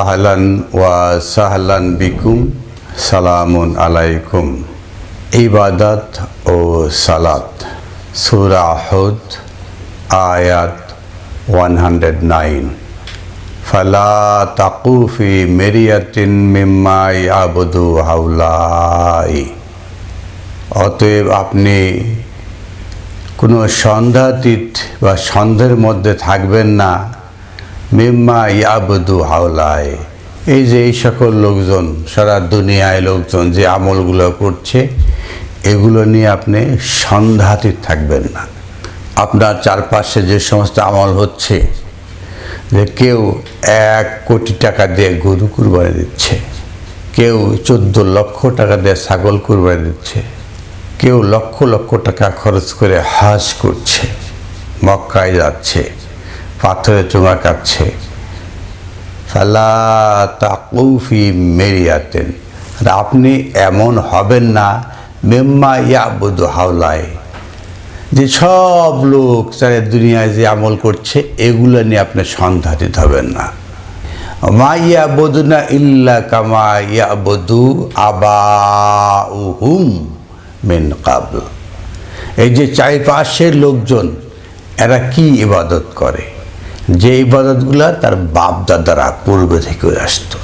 আহলান ওয়া সাহলান বিকুম, সালামুন আলাইকুম। ইবাদত ও সালাত। সুরা হুদ, আয়াত ওয়ান হান্ড্রেড নাইন। ফালা তাকুফি মেরিয়াতিন মিম্মাই আবদু হাউলাই অতএব আপনি কোনো সন্ধ্যাতীত বা সন্ধ্যের মধ্যে থাকবেন না। মিম্মা ইয়াবদু হাওলায়। এই যে এই সকল লোকজন, সারা দুনিয়ায় লোকজন যে আমলগুলো করছে, এগুলো নিয়ে আপনি সন্ধ্যাতীত থাকবেন না। আপনার চারপাশে যে সমস্ত আমল হচ্ছে, যে কেউ এক কোটি টাকা দিয়ে গরু কুরবানি দিচ্ছে, কেউ চোদ্দ লক্ষ টাকা দিয়ে ছাগল কুরবানি দিচ্ছে, কেউ লক্ষ লক্ষ টাকা খরচ করে হাজ করছে, মক্কায় যাচ্ছে। পাথরে চুমা কাটছে ফালা মেরিয়াতেন। আর আপনি এমন হবেন না, মেম্মা ইয়াবুদু হাওলায়। যে সব লোক যারা দুনিয়ায় যে আমল করছে, এগুলো নিয়ে আপনি সন্ধ্যাতীত হবেন না। মা ইয়াবুদু না ইল্লা কামা ইয়াবুদু আবা উহুম মেন কাবল এই যে চারিপাশের লোকজন, এরা কি ইবাদত করে? যে ইবাদতগুলা তার বাপ দাদারা পূর্বে থেকে আসতো।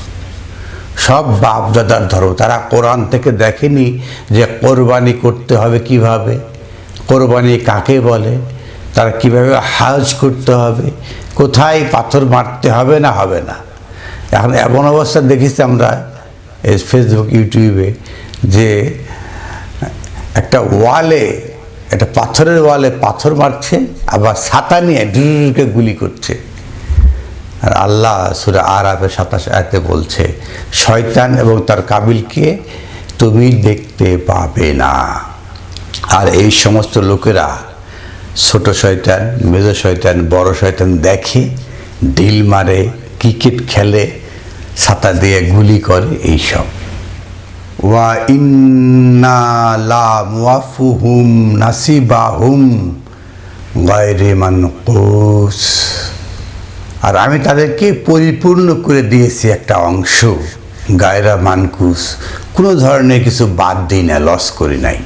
সব বাপ দাদার ধর্ম তারা কোরআন থেকে দেখেনি যে কোরবানি করতে হবে কীভাবে, কোরবানি কাকে বলে, তারা কীভাবে হাজ করতে হবে, কোথায় পাথর মারতে হবে না হবে না। এখন এমন অবস্থা দেখেছি আমরা এই ফেসবুক ইউটিউবে যে একটা ওয়ালে একটা পাথরের ওয়ালে পাথর মারছে, আবার ছাতা নিয়ে ডুকে গুলি করছে। আর আল্লাহ সুরা আরাফে সাতাশ আয়তে বলছে, শয়তান এবং তার কাবিলকে তুমি দেখতে পাবে না। আর এই সমস্ত লোকেরা ছোট শয়তান, মেজ শয়তান, বড় শয়তান দেখে, ঢিল মারে, ক্রিকেট খেলে, ছাতা দিয়ে গুলি করে এইসব। ওয়া মানকুস। আর আমি তাদেরকে পরিপূর্ণ করে দিয়েছি একটা অংশ, গায়রা মানকুস। কোনো ধরনের কিছু বাদ দিই না, লস করি নাই।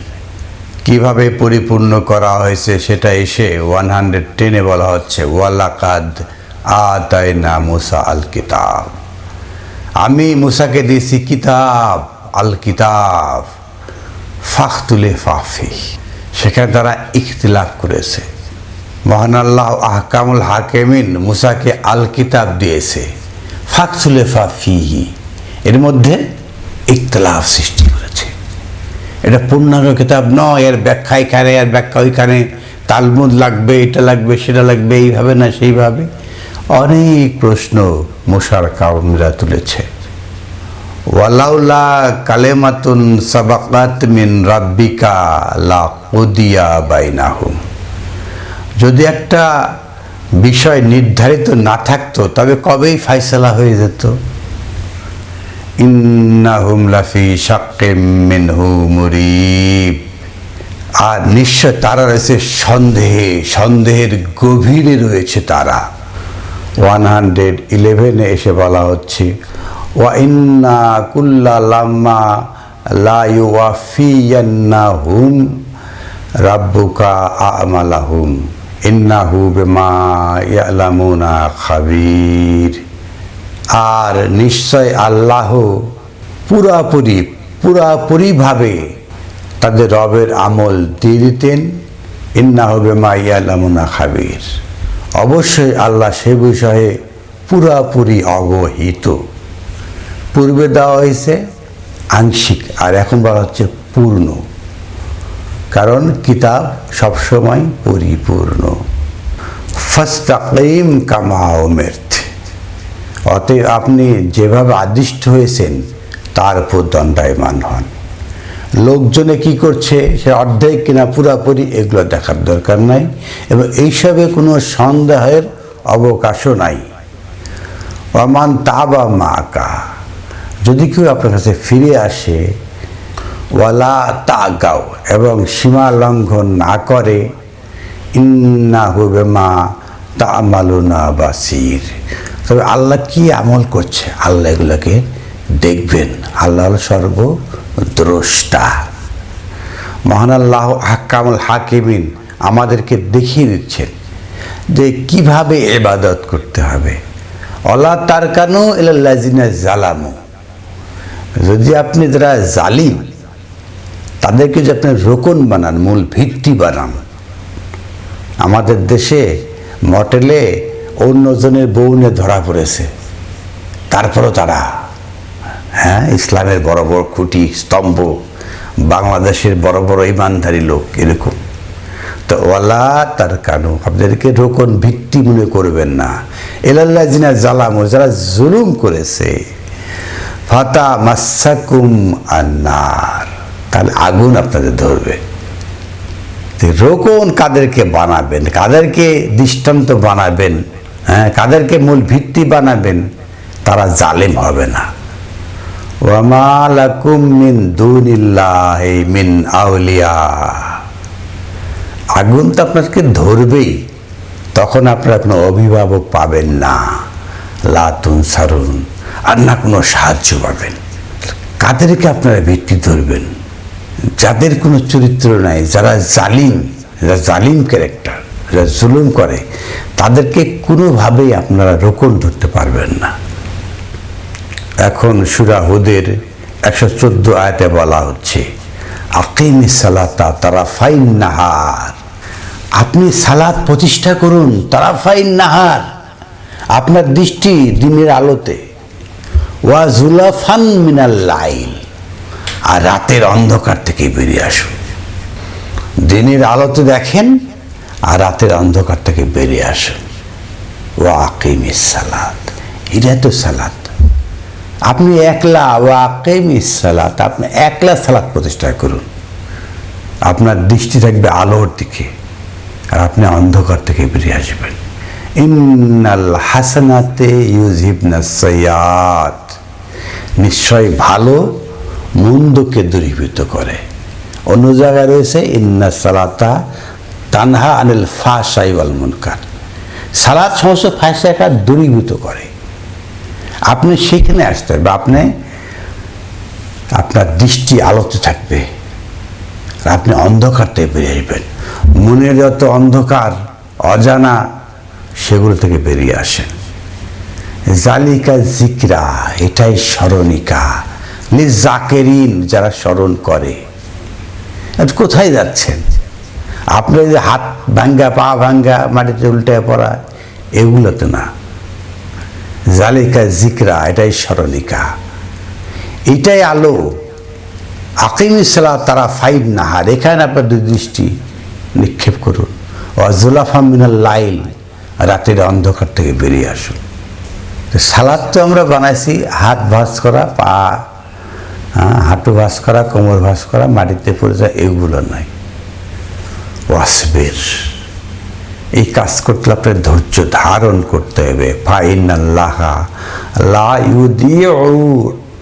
কীভাবে পরিপূর্ণ করা হয়েছে সেটা এসে ওয়ান হান্ড্রেড টেনে বলা হচ্ছে, ওয়ালাকাদ আতাই না মুসা আল কিতাব। আমি মুসাকে দিয়েছি কিতাব। আল কিতাব ফাখতুলে ফাফি, সেখানে তারা ইখতিলাফ করেছে। মহান আল্লাহ আহকামুল হাকেমিন মুসাকে আল কিতাব দিয়েছে ফাকসুলে ফাফিহি, এর মধ্যে ইখতলাফ সৃষ্টি করেছে। এটা পূর্ণাঙ্গ কিতাব নয়, এর ব্যাখ্যা এখানে, এর ব্যাখ্যা ওইখানে, তালমুদ লাগবে, এটা লাগবে, সেটা লাগবে, এইভাবে না সেইভাবে। অনেক প্রশ্ন মুসার কাউমরা তুলেছে। ওয়ালাউলা কালেমাতুন সাবাকাত মিন রাব্বিকা লা কুদিয়া বাইনাহুম। যদি একটা বিষয় নির্ধারিত না থাকতো, তবে কবেই ফাইসলা হয়ে যেত? ইন্নাহুম লাফি শাক্কে মিনহু মুরিব। আর নিশ্চয় তারা রয়েছে সন্দেহে, সন্দেহের গভীরে রয়েছে তারা। ওয়ান হান্ড্রেড ইলেভেনে এসে বলা হচ্ছে ওয়া ইন্না কুল্লা লাম্মা লা ইউওয়াফিয়ান্না হুম রাব্বুকা আমালাহুম, ইন্নাহু খাবির। আর নিশ্চয় আল্লাহ পুরাপুরি, পুরাপুরিভাবে তাদের রবের আমল দিয়ে দিতেন, ইন্নাহু বিমা ইয়ালামুনা খাবির। অবশ্যই আল্লাহ সে বিষয়ে পুরাপুরি অবহিত। পূর্বে দেওয়া হয়েছে আংশিক, আর এখন বলা হচ্ছে পূর্ণ। কারণ কিতাব সবসময় পরিপূর্ণ। ফাস্তাকিম কামা ওমের্থ অতএব আপনি যেভাবে আদিষ্ট হয়েছেন, তার উপর দণ্ডায়মান হন। লোকজনে কি করছে, সে অর্ধেক কিনা পুরাপুরি এগুলো দেখার দরকার নাই, এবং এইসবে কোনো সন্দেহের অবকাশও নাই। অমান তাবা মা আকা যদি কেউ আপনার কাছে ফিরে আসে, ওয়ালা তাগাও এবং সীমা লঙ্ঘন না করে ইন্না হুবে মা তা তামালুনা বাসির। তবে আল্লাহ কি আমল করছে? আল্লাহ এগুলোকে দেখবেন। আল্লাহ হল সর্বদ্রষ্টা। মহান আল্লাহ হাক্কামুল হাকিমিন আমাদেরকে দেখিয়ে দিচ্ছেন যে কীভাবে এবাদত করতে হবে। অলা তার কানু এলাজিনা জালামু যদি আপনি যারা জালিম, তাদেরকে যদি আপনি রোকন বানান, মূল ভিত্তি বানান, আমাদের দেশে মটেলে অন্যজনের বউনে ধরা পড়েছে। তারপরও তারা হ্যাঁ ইসলামের বড় বড় খুঁটি, স্তম্ভ, বাংলাদেশের বড় বড় ইমানধারী লোক, এরকম। তো ওয়ালা তার কানু আপনাদেরকে রোকন ভিত্তি মনে করবেন না। এলাল্লা জিনা জালামো যারা জুলুম করেছে ফাতা মাসাকুম আন্নার। তাহলে আগুন আপনাদের ধরবে। রোকন কাদেরকে বানাবেন, কাদেরকে দৃষ্টান্ত বানাবেন হ্যাঁ কাদেরকে মূল ভিত্তি বানাবেন, তারা জালেম হবে না। ওয়ামা লাকুম মিন মিন আউলিয়া। আগুন তো আপনাকে ধরবেই, তখন আপনারা কোনো অভিভাবক পাবেন না। লাতুন সারুন আর না কোনো সাহায্য পাবেন। কাদেরকে আপনারা ভিত্তি ধরবেন? যাদের কোনো চরিত্র নাই, যারা জালিম যারা জালিম ক্যারেক্টার, যারা জুলুম করে, তাদেরকে কোনোভাবেই আপনারা রোকন ধরতে পারবেন না। এখন সুরাহুদের একশো চোদ্দ আয়তে বলা হচ্ছে, আকিমি সালাতা তারা ফাইন নাহার। আপনি সালাদ প্রতিষ্ঠা করুন তারা ফাইন নাহার। আপনার দৃষ্টি দিনের আলোতে। ওয়া জুলাফান মিনাল লাইল। আর রাতের অন্ধকার থেকে বেরিয়ে আসুন দিনের আলোতে দেখেন আর রাতের অন্ধকার থেকে বেরিয়ে আসুন ও আকিমি সালাদ এটা তো সালাদ আপনি একলা ও আকিমি সালাদ আপনি একলা সালাদ প্রতিষ্ঠা করুন। আপনার দৃষ্টি থাকবে আলোর দিকে। আর আপনি অন্ধকার থেকে বেরিয়ে আসবেন। ইন্নাল হাসানাতে ইউজিবনা সৈয়াদ নিশ্চয় ভালো মন্দকে দূরীভূত করে। অন্য জায়গায় রয়েছে, ইন্না সালাতা তানহা আনিল ফাশাই ওয়াল মুনকার। সালাদ সমস্ত ফাঁসাকা দূরীভূত করে। আপনি সেখানে আসতে হবে, আপনি, আপনার দৃষ্টি আলোতে থাকবে। আপনি অন্ধকার থেকে বেরিয়ে আসবেন। মনের যত অন্ধকার, অজানা, সেগুলো থেকে বেরিয়ে আসেন। জালিকা জিকরা এটাই স্মরণিকা। জাকেরিন যারা স্মরণ করে। কোথায় যাচ্ছেন? আপনার যে হাত ভাঙ্গা, পা ভাঙ্গা, মাটিতে উল্টে পড়া, এগুলো তো না। জালিকা জিকরা এটাই স্মরণিকা। এটাই আলো। আকিমিসালা তারা ফাইভ নাহার। এখানে আপনার দৃষ্টি নিক্ষেপ করুন। অজুলাফা মিনাল লাইল, রাতের অন্ধকার থেকে বেরিয়ে আসুন। সালাদ তো আমরা বানাইছি হাত ভাস করা পা হ্যাঁ, হাঁটু ভাস করা কোমর ভাস করা মাটিতে পড়ে যায় এগুলো নয় ওয়াসবের। এই কাজ করতে আপনার ধৈর্য ধারণ করতে হবে। আল্লাহ লা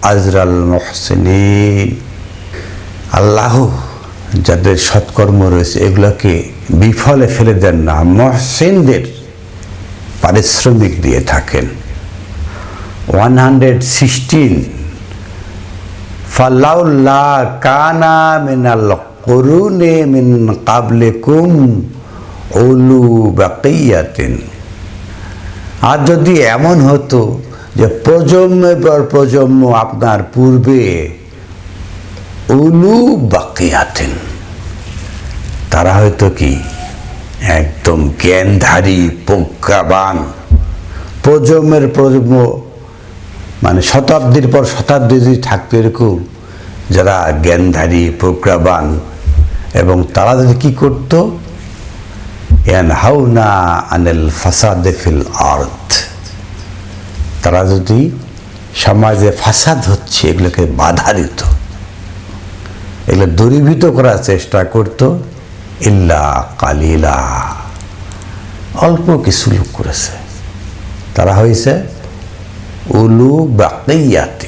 আজরাল আল্লাহ যাদের সৎকর্ম রয়েছে এগুলোকে বিফলে ফেলে দেন না। মহসিনদের পারিশ্রমিক দিয়ে থাকেন। ওয়ান হান্ড্রেড সিক্সটিন ফাল্লাউল্লাহ কানা মিনাল করুনে মিন কাবলে কুম ওলু বাকিয়াতেন আর যদি এমন হতো যে প্রজন্মের পর প্রজন্ম আপনার পূর্বে উলু বাকিয়াতেন, তারা হয়তো কি একদম জ্ঞানধারী, প্রজ্ঞাবান, প্রজন্মের প্রজন্ম মানে শতাব্দীর পর শতাব্দী যদি থাকতো এরকম, যারা জ্ঞানধারী, প্রজ্ঞাবান, এবং তারা যদি কী করত? করতো হাউনা আনেল ফাসাদে ফিল আর্থ তারা যদি সমাজে ফাসাদ হচ্ছে, এগুলোকে বাধা দিত। এগুলো দূরীভূত করার চেষ্টা করত। ইল্লা কালিলা। অল্প কিছু লোক করেছে। তারা হয়েছে উলু বাকিয়াতে।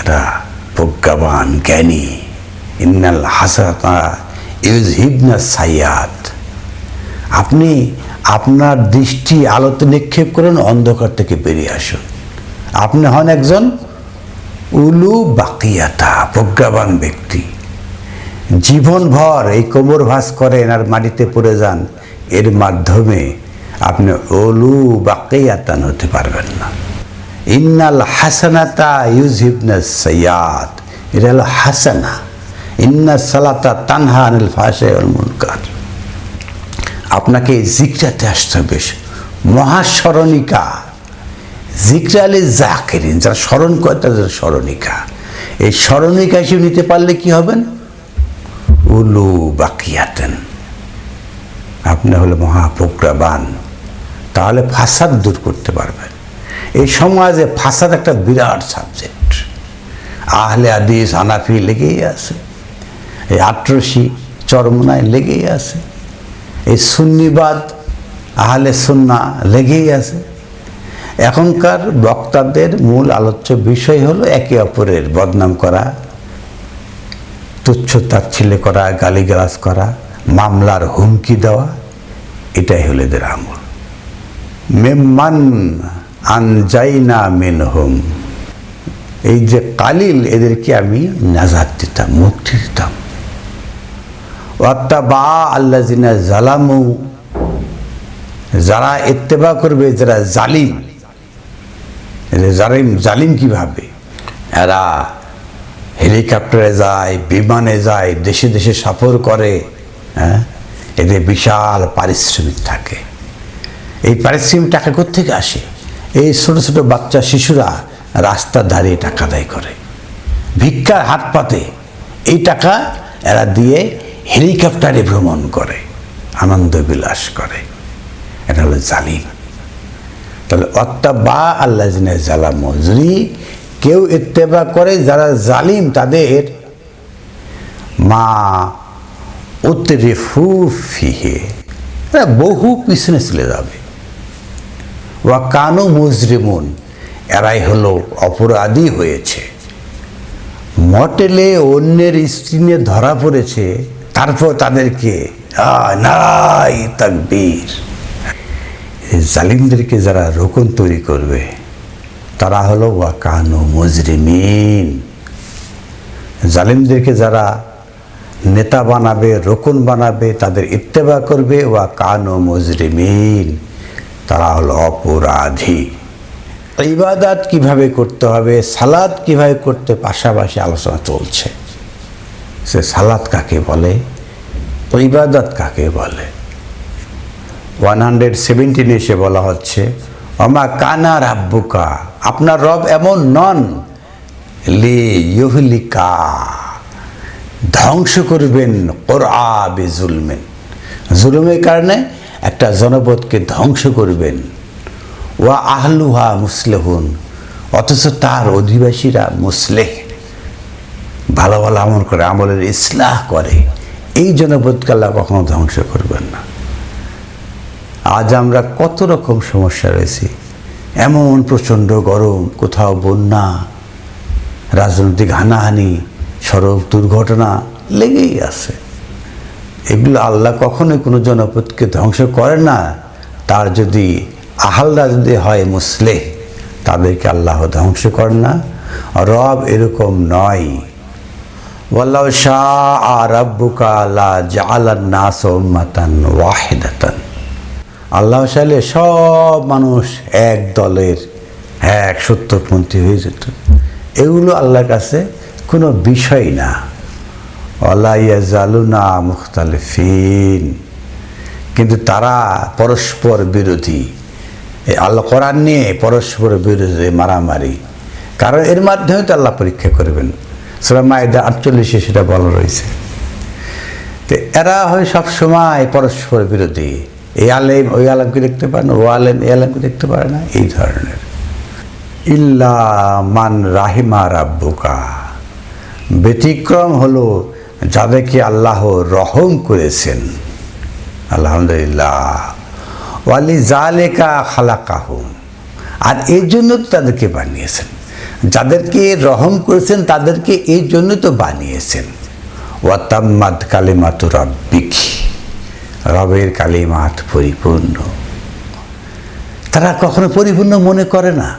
এরা প্রজ্ঞাবান জ্ঞানী। ইন্নাল হাসাতা ইউজ হিবনা সাইয়াদ আপনি আপনার দৃষ্টি আলোতে নিক্ষেপ করেন, অন্ধকার থেকে বেরিয়ে আসুন। আপনি হন একজন উলু বাকিয়াতা প্রজ্ঞাবান ব্যক্তি। জীবনভর এই কোমর ভাস করেন আর মাটিতে পড়ে যান। এর মাধ্যমে আপনি অলু বাকিয়াতান হতে পারবেন না। ইন্নাল হাসানাতা ইউজিবনা সৈয়াদ এটা হলো হাসানা। ইন্না সালাতা তানহা আনিল ফাশে মুনকার। আপনাকে জিকরাতে আসতে হবে। মহাস্মরণিকা। জিকরা আলী জাকেরিন, যারা স্মরণ করে তাদের স্মরণিকা। এই স্মরণিকা হিসেবে নিতে পারলে কি হবেন উলু বাকিয়াতেন। আপনি হলে মহাপ্রজ্ঞাবান তাহলে ফাসাদ দূর করতে পারবেন। এই সমাজে ফাসাদ একটা বিরাট সাবজেক্ট আহলে আদিস আনাফি লেগেই আছে। এই আট্রসি চরমনায় লেগেই আছে। এই সুন্নিবাদ, আহলে সুন্না লেগেই আছে। এখনকার বক্তাদের মূল আলোচ্য বিষয় হলো একে অপরের বদনাম করা, তুচ্ছ তাচ্ছিল্য করা, গালিগালাজ করা, মামলার হুমকি দেওয়া, এটাই হলো এদের আমল। মেম্মান আনজাইনা মেন হোম এই যে কালিল, এদেরকে আমি নাজাদ দিতাম, মুক্তি দিতাম। বা আল্লাহ জিনা জালামু যারা ইত্তেবা করবে, যারা জালিম জালিম জালিম কীভাবে? এরা হেলিকপ্টারে যায়, বিমানে যায়, দেশে দেশে সফর করে হ্যাঁ? এদের বিশাল পারিশ্রমিক থাকে। এই পারিশ্রমিক টাকা থেকে আসে? এই ছোট ছোট বাচ্চা শিশুরা রাস্তা দাঁড়িয়ে টাকা আদায় করে। ভিক্ষার হাত পাতে। এই টাকা এরা দিয়ে হেলিকপ্টারে ভ্রমণ করে, আনন্দ বিলাস করে। এটা হলো জালিম। তাহলে অত্তা বা আল্লাহ জিনে জালাম যদি কেউ ইত্তেবা করে যারা জালিম তাদের মা উত্তরে ফুফিহে এরা বহু পিছনে চলে যাবে। ওয়া কানু মুজরিমুন, এরাই হলো অপরাধী হয়েছে। মটেলে অন্যের স্ত্রী নিয়ে ধরা পড়েছে, তারপর তাদেরকে জালিমদেরকে যারা রোকন তৈরি করবে, তারা হলো ওয়াকানু মুজরিমিন। জালিমদেরকে যারা নেতা বানাবে, রোকন বানাবে, তাদের ইত্তেবা করবে, ওয়া কানু মুজরিমিন। তারা হলো অপরাধী। ইবাদাত কীভাবে করতে হবে সালাদ কীভাবে করতে, পাশাপাশি আলোচনা চলছে। সে সালাদ কাকে বলে? ইবাদত কাকে বলে? ওয়ান হান্ড্রেড সেভেন্টিন এসে বলা হচ্ছে অমা কানা রাব্বুকা আপনার রব এমন নন, লি ইহলিকা ধ্বংস করবেন কোরআ বে জুলমেন জুলুমের কারণে একটা জনপদকে ধ্বংস করবেন। ওয়া আহলুহা মুসলেহুন, অথচ তার অধিবাসীরা মুসলেহ। ভালো ভালো আমল করে, আমলের ইসলাহ করে। এই জনপদকে আল্লাহ কখনো ধ্বংস করবেন না। আজ আমরা কত রকম সমস্যা রয়েছি। এমন প্রচণ্ড গরম, কোথাও বন্যা, রাজনৈতিক হানাহানি, সড়ক দুর্ঘটনা, লেগেই আছে। এগুলো আল্লাহ কখনোই কোনো জনপদকে ধ্বংস করে না। তার যদি আহালরা যদি হয় মুসলে তাদেরকে আল্লাহ ধ্বংস করে না। রব এরকম নয়। ওয়াল্লাহ শাহ আর রব্বুকা আল্লাহ জালান নাস উম্মাতান ওয়াহিদাতান। আল্লাহ চাইলে সব মানুষ এক দলের, এক সত্যপন্থী হয়ে যেত। এগুলো আল্লাহর কাছে কোনো বিষয় না। অলাইয়া জালুনা মুখতালিফিন। কিন্তু তারা পরস্পর বিরোধী। আল্লাহ কোরআন নিয়ে পরস্পর বিরোধী মারামারি। কারণ এর মাধ্যমে তো আল্লাহ পরীক্ষা করবেন। সুরা মায়েদা আটচল্লিশে সেটা বলা রয়েছে। তো এরা হয় সবসময় পরস্পর বিরোধী। এই আলেম, ওই আলেমকে দেখতে পারে না, ও আলেম, এই আলেমকে দেখতে পারে না, এই ধরনের। ইল্লা মান রাহিমা রাব্বুকা। ব্যতিক্রম হলো যাদেরকে আল্লাহ রহম করেছেন? আলহামদুলিল্লাহ। ওয়ালি জালেকা খালাকাহুম। আর এই জন্য তো তাদেরকে বানিয়েছেন। যাদেরকে রহম করেছেন, তাদেরকে এই জন্য তো বানিয়েছেন। ওয়াতাম্মাদ কালিমাতু রাব্বিকি। রবের কালিমাত পরিপূর্ণ। তারা কখনো পরিপূর্ণ মনে করে না।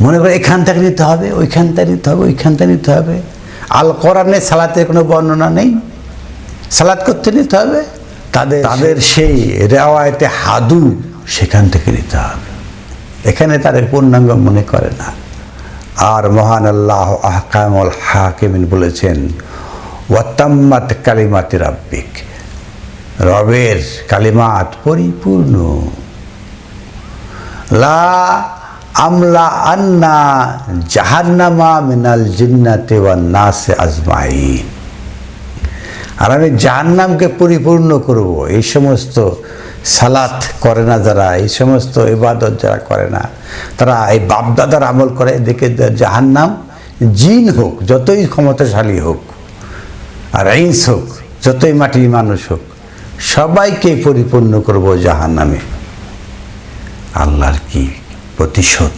মনে করে এখানটা নিতে হবে, ওইখানটা নিতে হবে, ওইখানটা নিতে হবে। আল কোরআনে সালাতের কোনো বর্ণনা নেই? সালাত করতে নিতে হবে? তাদের তাদের সেই রেওয়ায়তে হাদু সেখান থেকে নিতে হবে। এখানে তাদের পূর্ণাঙ্গ মনে করে না। আর মহান আল্লাহ আহকামুল হাকিমিন বলেছেন ওয়াতাম্মাত কালিমাতি রাব্বিক। রবের কালিমাত পরিপূর্ণ। লা আমলা আন্না জাহান্নামা মিনাল জিন্নাতে ওয়ান নাসে আজমাইন। আর আমি জাহান্নামকে পরিপূর্ণ করব। এই সমস্ত সালাত করে না যারা, এই সমস্ত ইবাদত যারা করে না, তারা এই বাপদাদার আমল করে। এদিকে জাহান্নাম জিন হোক, যতই ক্ষমতাশালী হোক, আর আইন্স হোক, যতই মাটির মানুষ হোক, সবাইকে পরিপূর্ণ করব জাহান্নামে। আল্লাহর কি প্রতিশোধ।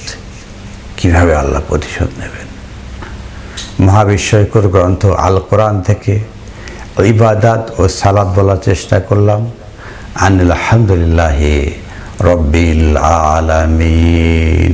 কীভাবে আল্লাহ প্রতিশোধ নেবেন? মহাবিস্ময়কর গ্রন্থ আল কোরআন থেকে ইবাদাত ও সালাদ বলার চেষ্টা করলাম। আনিল আলহামদুলিল্লাহ রব্বিল আলামিন।